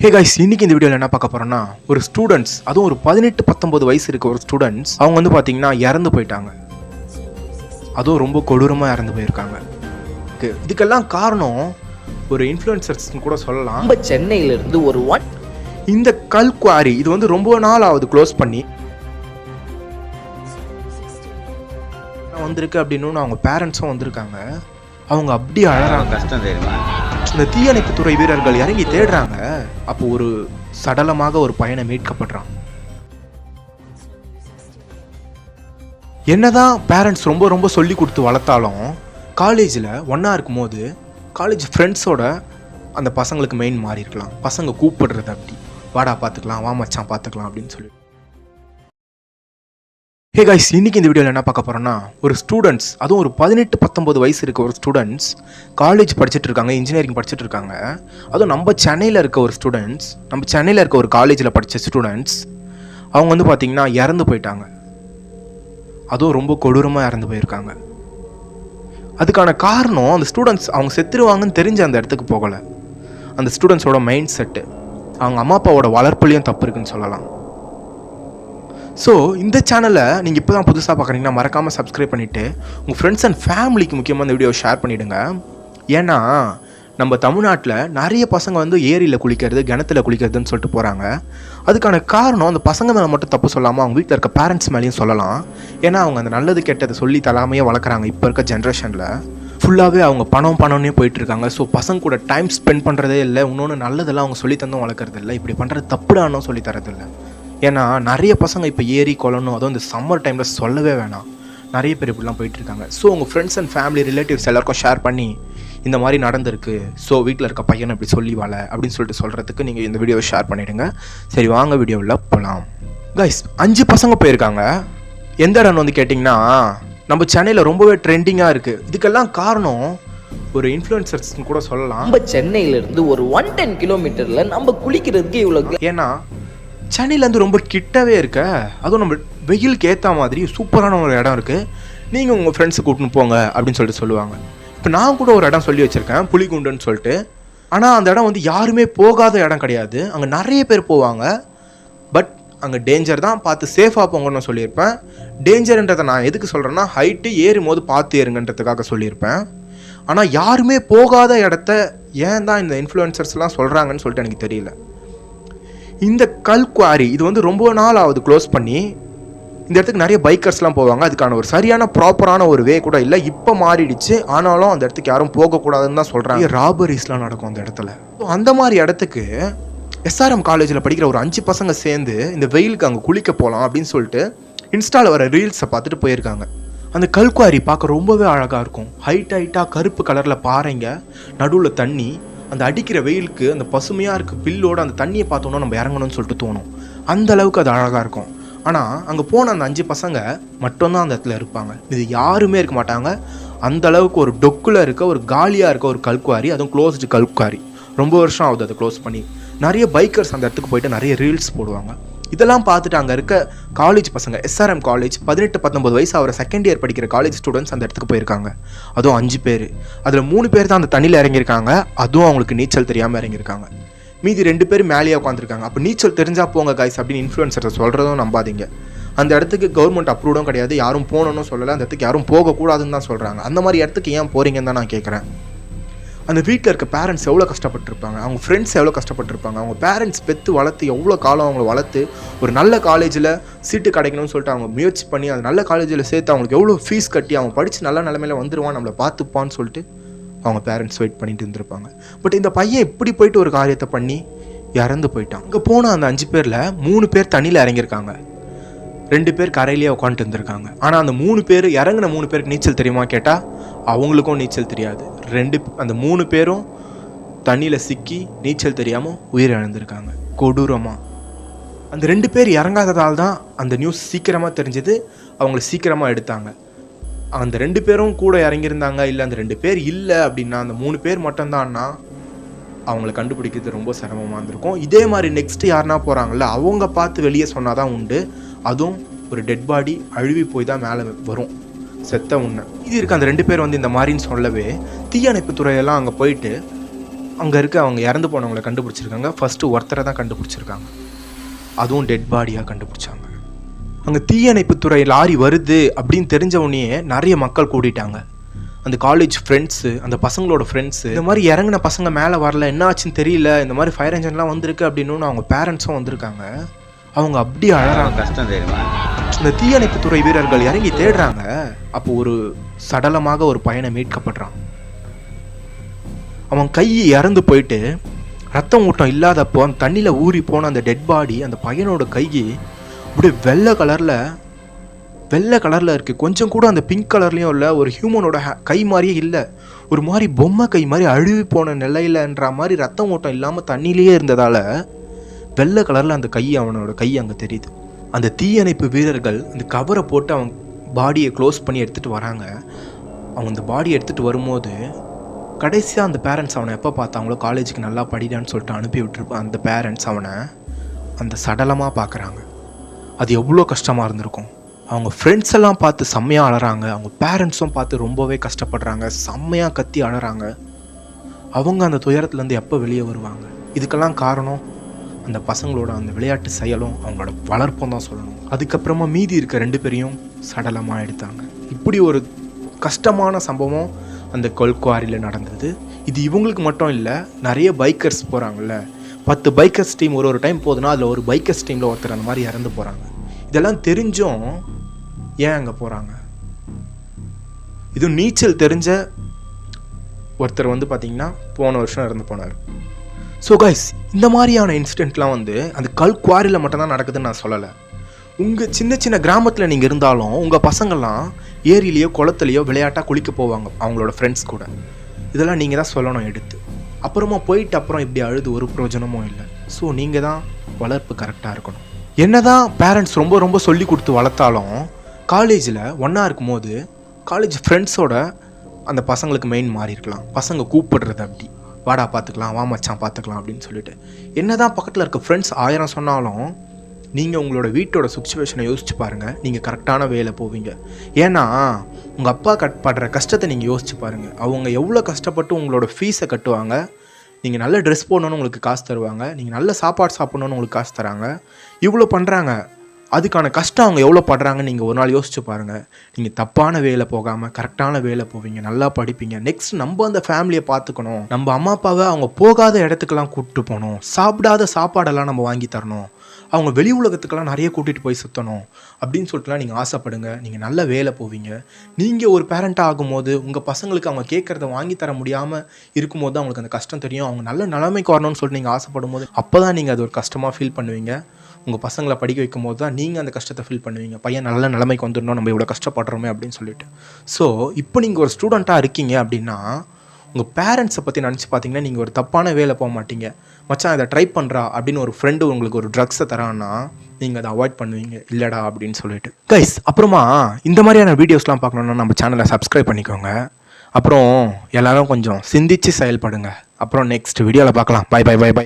Hey guys இன்னைக்கு இந்த வீடியோவில் என்ன பார்க்க போறோம்னா ஒரு ஸ்டூடெண்ட்ஸ் அதுவும் ஒரு பதினெட்டு பத்தொன்பது வயசு இருக்க ஒரு ஸ்டூடெண்ட்ஸ் அவங்க வந்து பார்த்தீங்கன்னா இறந்து போயிட்டாங்க. அதுவும் ரொம்ப கொடூரமாக இறந்து போயிருக்காங்க. இதுக்கு- இதுக்கெல்லாம் காரணம் ஒரு இன்ஃப்ளூயன்சர்ஸ்னு கூட சொல்லலாம். நம்ம சென்னையில இருந்து ஒரு ஒன் இந்த கல் குவாரி இது வந்து ரொம்ப நாள் ஆகுது க்ளோஸ் பண்ணி வந்திருக்கு அப்படின்னு அவங்க பேரண்ட்ஸும் வந்திருக்காங்க. அவங்க அப்படி அழறாங்க. கஷ்டம் தெரியுமா? இந்த தீயணைப்பு துறை வீரர்கள் இறங்கி தேடுறாங்க. அப்போ ஒரு சடலமாக ஒரு பையனை மீட்கப்படுறான். என்னதான் பேரண்ட்ஸ் ரொம்ப ரொம்ப சொல்லி கொடுத்து வளர்த்தாலும் காலேஜில் ஒன்றா இருக்கும்போது காலேஜ் ஃப்ரெண்ட்ஸோட அந்த பசங்களுக்கு மெயின் மாறி இருக்கலாம் பசங்க கூப்பிடுறது அப்படி. வாடா பார்த்துக்கலாம் வா மச்சான் பார்த்துக்கலாம் அப்படின்னு சொல்லி. ஹே கைஸ் இன்றைக்கி இந்த வீடியோவில் என்ன பார்க்க போகிறோன்னா ஒரு ஸ்டூடெண்ட்ஸ் அதுவும் ஒரு பதினெட்டு பத்தொம்பது வயசு இருக்க ஒரு ஸ்டூடெண்ட்ஸ் காலேஜ் படிச்சுட்டு இருக்காங்க இன்ஜினியரிங் படிச்சுட்டு இருக்காங்க. அதுவும் நம்ம சென்னையில் இருக்க ஒரு ஸ்டூடெண்ட்ஸ் நம்ம சென்னையில் இருக்க ஒரு காலேஜில் படித்த ஸ்டூடெண்ட்ஸ் அவங்க வந்து பார்த்தீங்கன்னா இறந்து போயிட்டாங்க. அதுவும் ரொம்ப கொடூரமாக இறந்து போயிருக்காங்க. அதுக்கான காரணம் அந்த ஸ்டூடெண்ட்ஸ் அவங்க செத்துருவாங்கன்னு தெரிஞ்ச அந்த இடத்துக்கு போகலை. அந்த ஸ்டூடெண்ட்ஸோட மைண்ட் செட்டு அவங்க அம்மா அப்பாவோட வளர்ப்புலேயும் தப்பு இருக்குன்னு சொல்லலாம். ஸோ இந்த சேனலை நீங்கள் இப்போ தான் புதுசாக பார்க்குறீங்கன்னா மறக்காமல் சப்ஸ்கிரைப் பண்ணிவிட்டு உங்கள் ஃப்ரெண்ட்ஸ் அண்ட் ஃபேமிலிக்கு முக்கியமாக இந்த வீடியோ ஷேர் பண்ணிவிடுங்க ஏன்னா நம்ம தமிழ்நாட்டில் நிறைய பசங்க வந்து ஏரியில் குளிக்கிறது கிணத்துல குளிக்கிறதுன்னு சொல்லிட்டு போகிறாங்க அதுக்கான காரணம் அந்த பசங்க மேலே மட்டும் தப்பு சொல்லாமல் அவங்க வீட்டில் இருக்க பேரண்ட்ஸ் மேலேயும் சொல்லலாம். ஏன்னா அவங்க அந்த நல்லது கெட்டதை சொல்லி தலாமையே வளர்க்குறாங்க இப்போ இருக்க ஜென்ரேஷனில் ஃபுல்லாகவே அவங்க பணம் பணம்னே போயிட்டுருக்காங்க. ஸோ பசங்க கூட டைம் ஸ்பெண்ட் பண்ணுறதே இல்லை. இன்னொன்று நல்லதெல்லாம் அவங்க சொல்லி தந்தும் வளர்க்குறது இல்லை இப்படி பண்ணுறது தப்புடானும் சொல்லி தரதில்லை. ஏன்னா நிறைய பசங்க இப்போ ஏரி குளம்னு அதுவும் இந்த சம்மர் டைமில் சொல்லவே வேணாம். நிறைய பேர் இப்படிலாம் போயிட்டு இருக்காங்க. ஸோ உங்கள் ஃப்ரெண்ட்ஸ் அண்ட் ஃபேமிலி ரிலேட்டிவ்ஸ் எல்லாருக்கும் ஷேர் பண்ணி இந்த மாதிரி நடந்திருக்கு. ஸோ வீட்டில் இருக்க பையனை இப்படி சொல்லி வாழ அப்படின்னு சொல்லிட்டு சொல்கிறதுக்கு நீங்கள் இந்த வீடியோவை ஷேர் பண்ணிவிடுங்க சரி வாங்க வீடியோவில் போகலாம் கைஸ் அஞ்சு பசங்க போயிருக்காங்க. எந்த இடம்னு வந்து கேட்டிங்கன்னா நம்ம சென்னையில் ரொம்பவே ட்ரெண்டிங்காக இருக்குது இதுக்கெல்லாம் காரணம் ஒரு இன்ஃப்ளூயன்சர்ஸ்னு கூட சொல்லலாம். நம்ம சென்னையில இருந்து ஒரு ஒன் டென் கிலோமீட்டர்ல நம்ம குளிக்கிறதுக்கு இவ்வளவு ஏன்னா சென்னையிலேருந்து ரொம்ப கிட்டவே இருக்க. அதுவும் நம்ம வெயிலுக்கு ஏற்ற மாதிரி சூப்பரான ஒரு இடம் இருக்குது நீங்கள் உங்கள் ஃப்ரெண்ட்ஸை கூட்டின்னு போங்க அப்படின்னு சொல்லிட்டு சொல்லுவாங்க. இப்போ நான் கூட ஒரு இடம் சொல்லி வச்சுருக்கேன் புலிகுண்டுன்னு சொல்லிட்டு. ஆனால் அந்த இடம் வந்து யாருமே போகாத இடம் கிடையாது. அங்கே நிறைய பேர் போவாங்க. பட் அங்கே டேஞ்சர் தான். பார்த்து சேஃபாக போங்கன்னு சொல்லியிருப்பேன். டேஞ்சர்ன்றதை நான் எதுக்கு சொல்கிறேன்னா ஹைட்டு ஏறும் போது பார்த்து ஏறுங்கன்றதுக்காக சொல்லியிருப்பேன். ஆனால் யாருமே போகாத இடத்த ஏன் தான் இந்த இன்ஃப்ளூயன்சர்ஸ்லாம் சொல்கிறாங்கன்னு சொல்லிட்டு எனக்கு தெரியல. இந்த கல் குவாரி இது வந்து ரொம்ப நாள் ஆகுது க்ளோஸ் பண்ணி இந்த இடத்துக்கு நிறைய பைக்கர்ஸ்லாம் போவாங்க. அதுக்கான ஒரு சரியான ப்ராப்பரான ஒரு வே கூட இல்லை. இப்போ மாறிடுச்சு. ஆனாலும் அந்த இடத்துக்கு யாரும் போகக்கூடாதுன்னு தான் சொல்கிறாங்க ராபரிஸ்லாம் நடக்கும் அந்த இடத்துல. So, அந்த மாதிரி இடத்துக்கு எஸ்ஆர்எம் காலேஜில் படிக்கிற ஒரு அஞ்சு பசங்க சேர்ந்து இந்த வெயிலுக்கு அங்கே குளிக்க போகலாம் அப்படின்னு சொல்லிட்டு இன்ஸ்டாவில் வர ரீல்ஸை பார்த்துட்டு போயிருக்காங்க. அந்த கல்குவாரி பார்க்க ரொம்பவே அழகாக இருக்கும். ஹைட் ஹைட்டாக கருப்பு கலரில் பாறைங்க நடுவில் தண்ணி அந்த அடிக்கிற வெயிலுக்கு அந்த பசுமையாக இருக்க பில்லோடு அந்த தண்ணியை பார்த்தோன்னா நம்ம இறங்கணும்னு சொல்லிட்டு தோணும். அந்த அளவுக்கு அது அழகாக இருக்கும். ஆனால் அங்கே போன அந்த அஞ்சு பசங்க மட்டும்தான் அந்த இடத்துல இருப்பாங்க. இது யாருமே இருக்க மாட்டாங்க. அந்த அளவுக்கு ஒரு டொக்கில் இருக்க ஒரு காலியாக இருக்க ஒரு கல்குவாரி அதுவும் க்ளோஸ்டு கல்குவாரி. ரொம்ப வருஷம் ஆகுது அதை க்ளோஸ் பண்ணி. நிறைய பைக்கர்ஸ் அந்த இடத்துக்கு போயிட்டு நிறைய ரீல்ஸ் போடுவாங்க. இதெல்லாம் பார்த்துட்டு அங்கே இருக்க காலேஜ் பசங்க எஸ்ஆர்எம் காலேஜ் பதினெட்டு பத்தொம்பது வயசு அவரை செகண்ட் இயர் படிக்கிற காலேஜ் ஸ்டூடெண்ட்ஸ் அந்த இடத்துக்கு போயிருக்காங்க. அதுவும் அஞ்சு பேர். அதில் மூணு பேர் தான் அந்த தண்ணியில் இறங்கியிருக்காங்க. அதுவும் அவங்களுக்கு நீச்சல் தெரியாமல் இறங்கியிருக்காங்க. மீதி ரெண்டு பேர் மேலேயே உட்காந்துருக்காங்க அப்போ நீச்சல் தெரிஞ்சால் போங்க காய்ஸ் அப்படின்னு இன்ஃப்ளூயன்சரை சொல்கிறதும் நம்பாதீங்க. அந்த இடத்துக்கு கவர்மெண்ட் அப்ரூவ்டும் கிடையாது. யாரும் போகணும்னு சொல்லலை. அந்த இடத்துக்கு யாரும் போகக்கூடாதுன்னு தான் சொல்கிறாங்க அந்த மாதிரி இடத்துக்கு ஏன் போகிறீங்கன்னு தான் நான் கேட்குறேன் அந்த வீட்டில் இருக்க பேரண்ட்ஸ் எவ்வளோ கஷ்டப்பட்டிருப்பாங்க? அவங்க ஃப்ரெண்ட்ஸ் எவ்வளோ கஷ்டப்பட்டிருப்பாங்க? அவங்க பேரண்ட்ஸ் பெற்று வளர்த்து எவ்வளோ காலம் அவங்கள வளர்த்து ஒரு நல்ல காலேஜில் சீட்டு கிடைக்கணும்னு சொல்லிட்டு அவங்க முயற்சி பண்ணி அந்த நல்ல காலேஜில் சேர்த்து அவங்களுக்கு எவ்வளோ ஃபீஸ் கட்டி அவங்க படித்து நல்ல நிலமையில வந்துடுவான் நம்மளை பார்த்துப்பான்னு சொல்லிட்டு அவங்க பேரண்ட்ஸ் வெயிட் பண்ணிட்டு இருந்திருப்பாங்க. பட் இந்த பையன் இப்படி போயிட்டு ஒரு காரியத்தை பண்ணி இறந்து போயிட்டான். அங்கே போன அந்த அஞ்சு பேரில் மூணு பேர் தண்ணியில் இறங்கியிருக்காங்க. ரெண்டு பேர் கரையிலேயே உட்காந்துட்டு இருந்திருக்காங்க. ஆனால் அந்த மூணு பேர் இறங்கின மூணு பேருக்கு நீச்சல் தெரியுமா கேட்டால் அவங்களுக்கும் நீச்சல் தெரியாது. ரெண்டு அந்த மூணு பேரும் தண்ணியில் சிக்கி நீச்சல் தெரியாமல் உயிர் இழந்திருக்காங்க கொடூரமாக அந்த ரெண்டு பேர் இறங்காததால் தான் அந்த நியூஸ் சீக்கிரமாக தெரிஞ்சது அவங்கள சீக்கிரமாக எடுத்தாங்க. அந்த ரெண்டு பேரும் கூட இறங்கியிருந்தாங்க இல்லை அந்த ரெண்டு பேர் இல்லை அப்படின்னா அந்த மூணு பேர் மட்டும்தான்னா அவங்கள கண்டுபிடிக்கிறது ரொம்ப சிரமமாக இருந்திருக்கும். இதே மாதிரி நெக்ஸ்ட்டு யாருனா போகிறாங்கள அவங்க பார்த்து வெளியே சொன்னால் தான் உண்டு. அதுவும் ஒரு டெட் பாடி அழுவி போய் தான் மேலே வரும். செத்த உன்னை. இது இருக்க அந்த ரெண்டு பேர் வந்து இந்த மாதிரின்னு சொல்லவே தீயணைப்பு துறையெல்லாம் அங்கே போயிட்டு அங்கே இருக்க அவங்க இறந்து போனவங்களை கண்டுபிடிச்சிருக்காங்க. ஃபஸ்ட்டு ஒருத்தரை தான் கண்டுபிடிச்சிருக்காங்க. அதுவும் டெட் பாடியாக கண்டுபிடிச்சாங்க. அங்கே தீயணைப்புத்துறை லாரி வருது அப்படின்னு தெரிஞ்ச உடனே நிறைய மக்கள் கூடிட்டாங்க. அந்த காலேஜ் ஃப்ரெண்ட்ஸு அந்த பசங்களோட ஃப்ரெண்ட்ஸு இந்த மாதிரி இறங்கின பசங்க மேலே வரல என்ன ஆச்சுன்னு தெரியல இந்த மாதிரி ஃபயர் என்ஜின்லாம் வந்திருக்கு அப்படின்னு அவங்க பேரண்ட்ஸும் வந்திருக்காங்க. அவங்க அப்படியே அழறாங்க. கஷ்டம் தெரியுமா? இந்த தீயணைப்புத்துறை வீரர்கள் இறங்கி தேடுறாங்க. அப்போ ஒரு சடலமாக ஒரு பையனை மீட்கப்படுறான். அவன் கை இறந்து போயிட்டு ரத்தம் ஊட்டம் இல்லாதப்போ அந்த தண்ணியில் ஊறி போன அந்த டெட் பாடி அந்த பையனோட கை அப்படியே வெள்ளை கலரில் வெள்ளை கலரில் இருக்குது கொஞ்சம் கூட அந்த பிங்க் கலர்லேயும் இல்லை ஒரு ஹியூமனோட கை மாதிரியே இல்லை. ஒரு மாதிரி பொம்மை கை மாதிரி அழுவி போன நிலையிலன்ற மாதிரி ரத்தம் ஓட்டம் இல்லாமல் தண்ணியிலேயே இருந்ததால் வெள்ளை கலரில் அந்த கை அவனோட கை அங்கே தெரியுது. அந்த தீயணைப்பு வீரர்கள் அந்த கவரை போட்டு அவன் பாடியை க்ளோஸ் பண்ணி எடுத்துகிட்டு வராங்க. அவங்க அந்த பாடியை எடுத்துகிட்டு வரும்போது கடைசியாக அந்த பேரண்ட்ஸ் அவனை எப்போ பார்த்தாங்களோ காலேஜுக்கு நல்லா படிடான்னு சொல்லிட்டு அனுப்பி விட்டுருப்பான் அந்த பேரண்ட்ஸ் அவனை அந்த சடலமாக பார்க்குறாங்க அது எவ்வளோ கஷ்டமாக இருந்திருக்கும். அவங்க ஃப்ரெண்ட்ஸ் எல்லாம் பார்த்து செம்மையாக அழகிறாங்க அவங்க பேரண்ட்ஸும் பார்த்து ரொம்பவே கஷ்டப்படுறாங்க. செம்மையாக கத்தி அழகிறாங்க அவங்க அந்த துயரத்துலேருந்து எப்போ வெளியே வருவாங்க? இதுக்கெல்லாம் காரணம் அந்த பசங்களோட அந்த விளையாட்டு செயலும் அவங்களோட வளர்ப்பும் தான் சொல்லணும். அதுக்கப்புறமா மீதி இருக்க ரெண்டு பேரையும் சடலமாக எடுத்தாங்க. இப்படி ஒரு கஷ்டமான சம்பவம் அந்த கொல்குவாரியில் நடந்தது. இது இவங்களுக்கு மட்டும் இல்லை நிறைய பைக்கர்ஸ் போகிறாங்கல்ல பத்து பைக்கர்ஸ் டீம் ஒரு ஒரு டைம் போகுதுன்னா அதில் ஒரு பைக்கர்ஸ் டீமில் ஒருத்தர் அந்த மாதிரி இறந்து போகிறாங்க இதெல்லாம் தெரிஞ்சும் ஏன் அங்கே போகிறாங்க இது நீச்சல் தெரிஞ்ச ஒருத்தர் வந்து பார்த்தீங்கன்னா போன வருஷம் இறந்து போனார். ஸோ கைஸ் இந்த மாதிரியான இன்சிடெண்ட்லாம் வந்து அந்த கல் குவாரியில் மட்டும்தான் நடக்குதுன்னு நான் சொல்லலை. உங்கள் சின்ன சின்ன கிராமத்தில் நீங்கள் இருந்தாலும் உங்கள் பசங்கள்லாம் ஏரியிலையோ குளத்துலையோ விளையாட்டாக குளிக்க போவாங்க அவங்களோட ஃப்ரெண்ட்ஸ் கூட. இதெல்லாம் நீங்கள் தான் சொல்லணும் எடுத்து. அப்புறமா போயிட்டு அப்புறம் இப்படி அழுது ஒரு பிரயோஜனமும் இல்லை. ஸோ நீங்கள் தான் வளர்ப்பு கரெக்டாக இருக்கணும். என்ன தான் பேரண்ட்ஸ் ரொம்ப ரொம்ப சொல்லி கொடுத்து வளர்த்தாலும் காலேஜில் ஒன்றா இருக்கும்போது காலேஜ் ஃப்ரெண்ட்ஸோட அந்த பசங்களுக்கு மெயின் மாறி இருக்கலாம் பசங்க கூப்பிடுறது அப்படி. வாடா பார்த்துக்கலாம் வா மச்சான் பார்த்துக்கலாம் அப்படின்னு சொல்லிட்டு. என்னதான் பக்கத்தில் இருக்க ஃப்ரெண்ட்ஸ் ஆயிரம் சொன்னாலும் நீங்கள் உங்களோட வீட்டோட சுச்சுவேஷனை யோசிச்சு பாருங்கள் நீங்கள் கரெக்டான வேலை போவீங்க. ஏன்னா உங்கள் அப்பா கட் படுற கஷ்டத்தை நீங்கள் யோசிச்சு பாருங்கள் அவங்க எவ்வளோ கஷ்டப்பட்டு உங்களோட ஃபீஸை கட்டுவாங்க. நீங்கள் நல்ல ட்ரெஸ் போடணும்னு உங்களுக்கு காசு தருவாங்க. நீங்கள் நல்ல சாப்பாடு சாப்பிட்ணுன்னு உங்களுக்கு காசு தராங்க. இவ்வளோ பண்ணுறாங்க அதுக்கான கஷ்டம் அவங்க எவ்வளோ படுறாங்கன்னு நீங்கள் ஒரு நாள் யோசிச்சு பாருங்கள் நீங்கள் தப்பான வேலை போகாமல் கரெக்டான வேலை போவீங்க நல்லா படிப்பீங்க. நெக்ஸ்ட் நம்ம அந்த ஃபேமிலியை பார்த்துக்கணும். நம்ம அம்மா அப்பாவை அவங்க போகாத இடத்துக்கெல்லாம் கூப்பிட்டு போகணும். சாப்பிடாத சாப்பாடெல்லாம் நம்ம வாங்கி தரணும். அவங்க வெளி உலகத்துக்கெல்லாம் நிறைய கூட்டிகிட்டு போய் சுற்றணும் அப்படின்னு சொல்லிட்டுலாம் நீங்கள் ஆசைப்படுங்க. நீங்கள் நல்ல வேலை போவீங்க. நீங்கள் ஒரு பேரண்ட்டாக ஆகும்போது உங்கள் பசங்களுக்கு அவங்க கேட்குறத வாங்கி தர முடியாமல் இருக்கும்போது அவங்களுக்கு அந்த கஷ்டம் தெரியும். அவங்க நல்ல நிலைமைக்கு வரணும்னு சொல்லிட்டு நீங்கள் ஆசைப்படும் போது அப்போ தான் நீங்கள் அது ஒரு கஷ்டமாக ஃபீல் பண்ணுவீங்க. உங்கள் பசங்களை படிக்க வைக்கும் போது தான் நீங்கள் அந்த கஷ்டத்தை ஃபீல் பண்ணுவீங்க. பையன் நல்ல நிலைமைக்கு வந்துடணும் நம்ம இவ்வளோ கஷ்டப்படுறோமே அப்படின்னு சொல்லிட்டு. ஸோ இப்போ நீங்கள் ஒரு ஸ்டூடெண்ட்டாக இருக்கீங்க அப்படின்னா உங்கள் பேரண்ட்ஸை பற்றி நினச்சி பார்த்தீங்கன்னா நீங்கள் ஒரு தப்பான வேலை போக மாட்டீங்க. மச்சான் இதை ட்ரை பண்ணுறா அப்படின்னு ஒரு ஃப்ரெண்டு உங்களுக்கு ஒரு ட்ரக்ஸை தரான்னா நீங்கள் அதை அவாய்ட் பண்ணுவீங்க. இல்லைடா அப்படின்னு சொல்லிட்டு. கைஸ் அப்புறமா இந்த மாதிரியான வீடியோஸ்லாம் பார்க்கணுன்னா நம்ம சேனலை சப்ஸ்கிரைப் பண்ணிக்கோங்க. அப்புறம் எல்லோரும் கொஞ்சம் சிந்திச்சு செயல்படுங்க. அப்புறம் நெக்ஸ்ட் வீடியோவில் பார்க்கலாம். By by by by